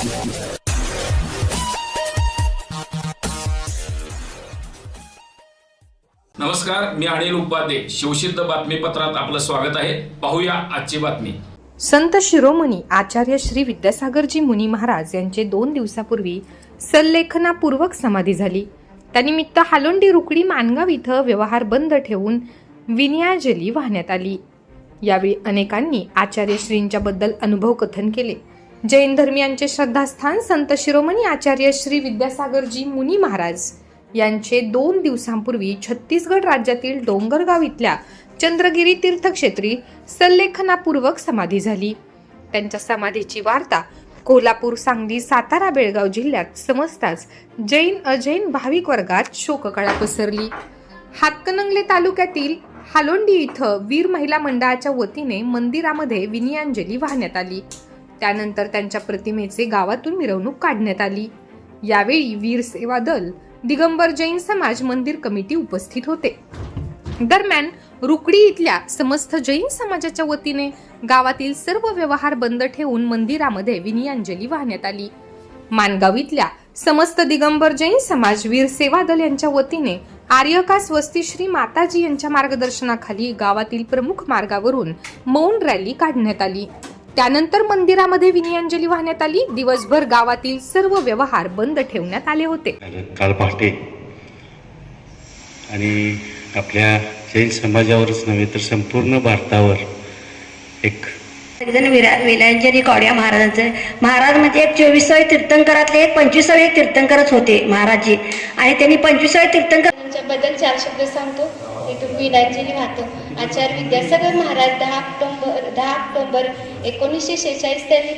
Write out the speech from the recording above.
नमस्कार मी अनिल उपाध्ये. शिवसिद्ध बातमीपत्रात आपलं स्वागत आहे. पाहूया आजची बातमी. संत शिरोमणी आचार्य श्री विद्यासागरजी मुनी महाराज यांचे दोन दिवसापूर्वी संलेखनापूर्वक समाधी झाली. त्यानिमित्त हालोंडी रुकडी मानगाव इथं व्यवहार बंद ठेवून विनयाजली वाहण्यात आली. यावेळी अनेकांनी आचार्यबद्दल अनुभव कथन केले. जैन धर्मियांचे श्रद्धास्थान संत शिरोमणी आचार्य श्री विद्यासागरजी मुनी महाराज यांचे दोन दिवसांपूर्वी छत्तीसगड राज्यातील डोंगरगाव इथल्या चंद्रगिरी तीर्थक्षेत्री संलेखनापूर्वक समाधी झाली. त्यांच्या समाधीची वार्ता कोल्हापूर सांगली सातारा बेळगाव जिल्ह्यात समजताच जैन अजैन भाविक वर्गात शोककळा पसरली. हातकणंगले तालुक्यातील हालोंडी इथं वीर महिला मंडळाच्या वतीने मंदिरामध्ये विनियांजली वाहण्यात आली. त्यानंतर त्यांच्या प्रतिमेचे गावातून मिरवणूक काढण्यात आली. यावेळी वीर सेवा दल दिगंबर जैन समाज मंदिर कमिटी उपस्थित होते. दरम्यान रुकडी इथल्या समस्त जैन समाजाच्या वतीने गावातील सर्व व्यवहार बंद ठेवून मंदिरामध्ये विनियांजली वाहण्यात आली. मानगाव इथल्या समस्त दिगंबर जैन समाज वीर सेवा दल यांच्या वतीने आर्यकास वस्ती श्री माताजी यांच्या मार्गदर्शनाखाली गावातील प्रमुख मार्गावरून मौन रॅली काढण्यात आली. त्यानंतर मंदिरामध्ये विनयांजली वाहण्यात आली. दिवसभर गावातील सर्व व्यवहार बंद ठेवण्यात आले होते. काल पहाटे. आणि आपल्या जैन समाजावरच नव्हे तर संपूर्ण भारतावर एक एकजण विरा विलांजली कौड्या महाराजांचे. महाराज म्हणजे एक चोवीसावे तीर्थंकरातले एक पंचवीसावे एक तीर्थंकरच होते महाराजजी. आणि त्यांनी पंचवीसावे तीर्थंकरबद्दल चार शब्द सांगतो. इथून विलांजली वाहतो. आचार्य विद्यासागर महाराज दहा ऑक्टोबर एकोणीसशे शेहेचाळीस त्यांनी